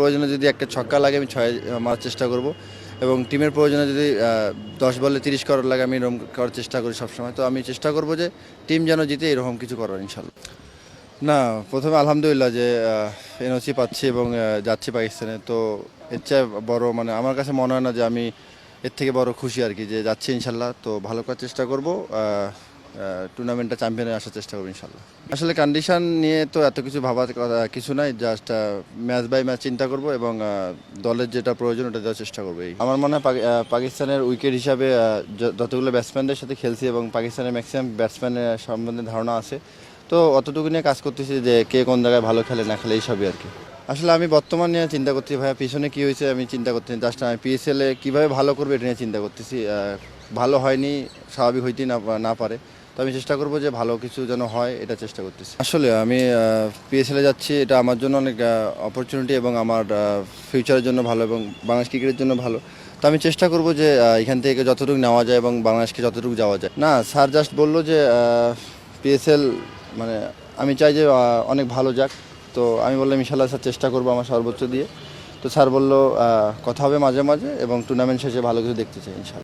প্রয়োজনে যদি একটা ছক্কা লাগে, আমি ছয় মারার চেষ্টা করব। এবং টিমের প্রয়োজনে যদি দশ বলে তিরিশ করার লাগে, আমি এরকম করার চেষ্টা করি সবসময়। তো আমি চেষ্টা করব যে টিম যেন জিতে এরকম কিছু করার, ইনশাল্লাহ। না, প্রথমে আলহামদুলিল্লাহ যে এনওসি পাচ্ছি এবং যাচ্ছি পাকিস্তানে। তো এর চেয়ে বড় মানে আমার কাছে মনে হয় না যে আমি এর থেকে বড় খুশি আর কি, যে যাচ্ছি ইনশাল্লাহ। তো ভালো করার চেষ্টা করব। টুর্নামেন্টটা চ্যাম্পিয়নে আসার চেষ্টা করব ইনশাল্লাহ। আসলে কন্ডিশন নিয়ে তো এত কিছু ভাবার কথা কিছু নাই জাস্ট ম্যাচ বাই ম্যাচ চিন্তা করব এবং দলের যেটা প্রয়োজন ওটা দেওয়ার চেষ্টা করব এই। আমার মনে হয় পাকিস্তানের উইকেট হিসাবে যতগুলো ব্যাটসম্যানদের সাথে খেলছি এবং পাকিস্তানের ম্যাক্সিমাম ব্যাটসম্যানের সম্বন্ধে ধারণা আছে, তো অতটুকু নিয়ে কাজ করতেছি যে কে কোন জায়গায় ভালো খেলে, না খেলে, এইসবই আর কি। আসলে আমি বর্তমান নিয়ে চিন্তা করতেছি, ভাইয়া পিছনে কী হয়েছে আমি চিন্তা করতেছি জাস্ট আমি পিএসএল কীভাবে ভালো করবে এটা নিয়ে চিন্তা করতেছি ভালো হয়নি, স্বাভাবিক হইতেই না না পারে। তো আমি চেষ্টা করব যে ভালো কিছু যেন হয়, এটা চেষ্টা করতেছি। আসলে আমি পিএসএলে যাচ্ছি, এটা আমার জন্য অনেক অপরচুনিটি এবং আমার ফিউচারের জন্য ভালো এবং বাংলাদেশ ক্রিকেটের জন্য ভালো। তো আমি চেষ্টা করব যে এখান থেকে যতটুকু নেওয়া যায় এবং বাংলাদেশকে যতটুকু যাওয়া যায়। না স্যার জাস্ট বলল যে পিএসএল মানে আমি চাই যে অনেক ভালো যাক। তো আমি বললাম ইনশাল্লাহ স্যার চেষ্টা করব আমার সর্বোচ্চ দিয়ে। তো স্যার বলল কথা হবে মাঝে মাঝে এবং টুর্নামেন্ট শেষে ভালো কিছু দেখতে চাই ইনশাল্লাহ